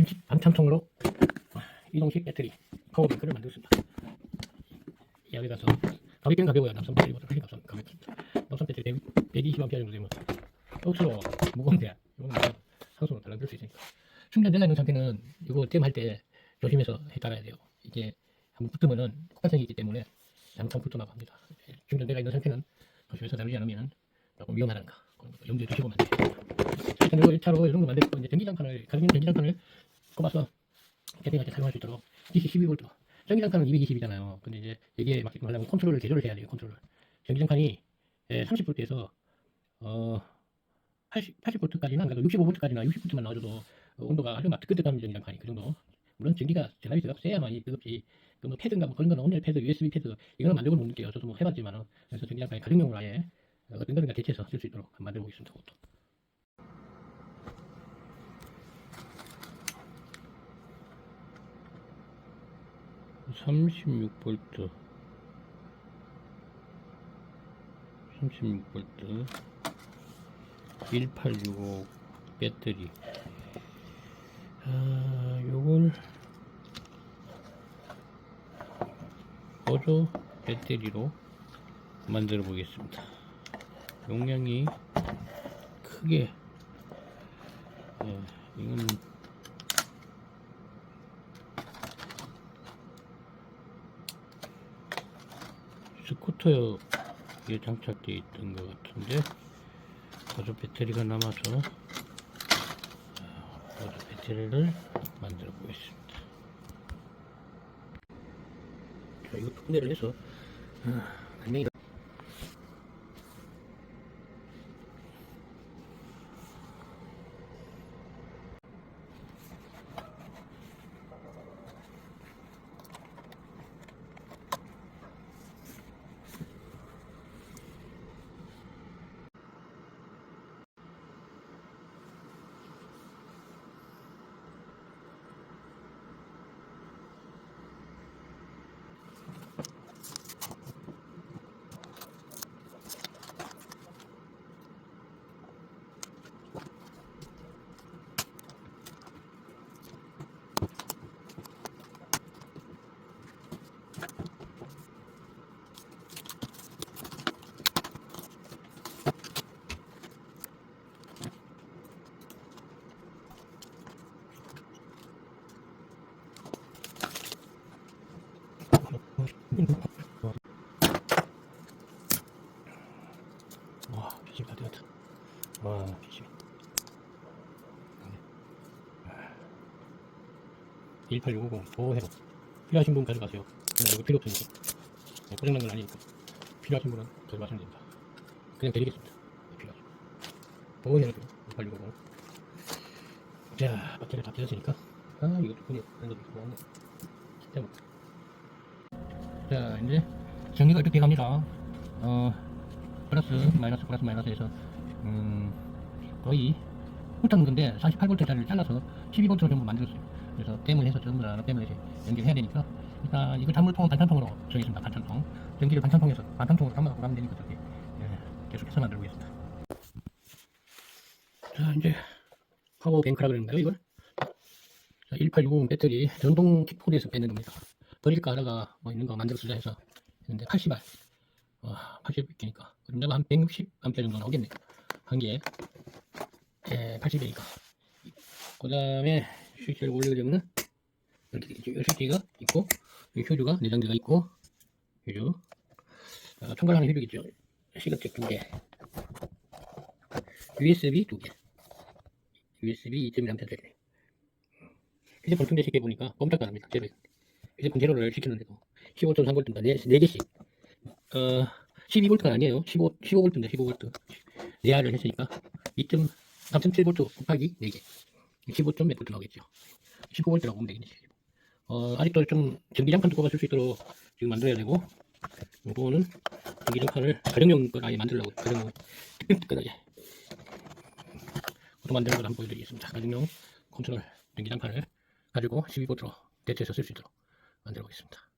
김치 반찬통으로 이동식 배터리 파워뱅크를 만들었습니다. 여기 가서 가볍긴 가벼워요. 남성 배터리보다 훨씬 가볍- 가볍습니다. 남성 배터리 120A 정도 되면 억수로 무거운데 이거는 상수로 달라들 수 있으니까 충전되어 있는 상태는 이거 댐할 때 조심해서 해 따라야 돼요. 이게 한번 붙으면은 폭발성이 있기 때문에 양통 붙어 나갑니다. 충전되어 있는 상태는 조심해서 다루지 않으면 조금 위험하다는 거 염두에 두시고만. 일단 이거 1차로 이런 거 만들고 이제 전기장판을 가정용 전기장판을 꼽아서 캠핑할 때 사용할 수 있도록 DC 12V 전기장판은 220이잖아요. 근데 이제 여기에 맞게끔 하려면 컨트롤을 조절을 해야 돼요. 컨트롤을 전기장판이 30V에서 어 80, 80V까지는 안 가도 65V까지나 60V만 나와줘도 어, 온도가 아주 막 뜨끈뜨끈한 전기장판이 그 정도 물론 전기가 전압이 더 세야만이 뜨겁지 그뭐 패드인가 뭐 그런 거는 온열 패드, USB 패드 이거는 만들고 못 느껴요. 저도 뭐 해봤지만은 그래서 전기장판이 가정용으로 아예 어, 어떤 거든가 대체해서 쓸 수 있도록 만들어 보겠습니다. 그것도. 삼십육 볼트, 삼십육 볼트, 일팔육오 배터리. 아, 요걸 보조 배터리로 만들어 보겠습니다. 용량이 크게 예, 이건 스쿠터에 장착되어 있던 것 같은데 보조 배터리가 남아서 아, 보조 배터리를 만들어 보겠습니다. 자, 이거 분해를 해서 아, 분명히 와, 피심 다 되었다. 와, 피심. 18650 보호해로 필요하신 분 가져가세요. 그냥 이거 필요 없으니까. 네, 고장난 건 아니니까. 필요하신 분은 가져가시면 됩니다. 그냥 드리겠습니다. 네, 필요하신 분. 보호해로 18650. 자, 배터리 다 켜졌으니까. 아, 이거 좀 그냥 이거 좀 좋았네. 진짜 뭐. 자, 이제 정리가 이렇게 갑니다. 어, 플러스, 마이너스, 플러스, 마이너스에서, 음, 거의 훑은 건데, 48V짜리를 잘라서 12V로 전부 만들었어요. 그래서 댐을 해서 전부 다 댐을 이제 연결해야 되니까, 일단 이걸 단물통은 반찬통으로 정했습니다. 반찬통. 전기를 반찬통에서, 반찬통으로 담아갖고 가면 되니까, 저기, 예, 계속해서 만들고 있습니다. 자, 이제, 파워뱅크라 그러는가요, 이걸? 자, 1860 배터리 전동 킥보드에서 빼는 겁니다. 버릴까 하다가 뭐 있는 거 만들어서 해서 했는데 80알. 와 80개니까. 그림자가 한 160암페 정도 나오겠네. 한 개에 80개니까. 예, 그 다음에 실제로 올려보면은 이렇게 되겠죠. 실제가 있고 효주가 내장재가 있고 효주. 어, 첨가하는 효주겠죠. 시각적 두개. USB 두개. USB 2.1A짜리. 이제 볼품되시게 보니까 껌딱거합니다. 제발. 1제품 제로를 시켰는데도 15.3V입니다. 4, 4개씩. 어, 12V가 아니에요. 15, 15V인데 15V. 4R을 했으니까 2.3.7V 곱하기 4개. 15점 몇 V 나오겠죠. 15V라고 보면 되겠네. 어, 아직도 좀 전기장판도 꼽아 쓸수 있도록 지금 만들어야 되고, 이거는 전기장판을 가정용 걸 아예 만들려고, 가정용 특별특별하게. 그것도 만드는 걸 한번 보여드리겠습니다. 가정용 컨트롤 전기장판을 가지고 12V로 대체해서 쓸 수 있도록. 만들어 보겠습니다.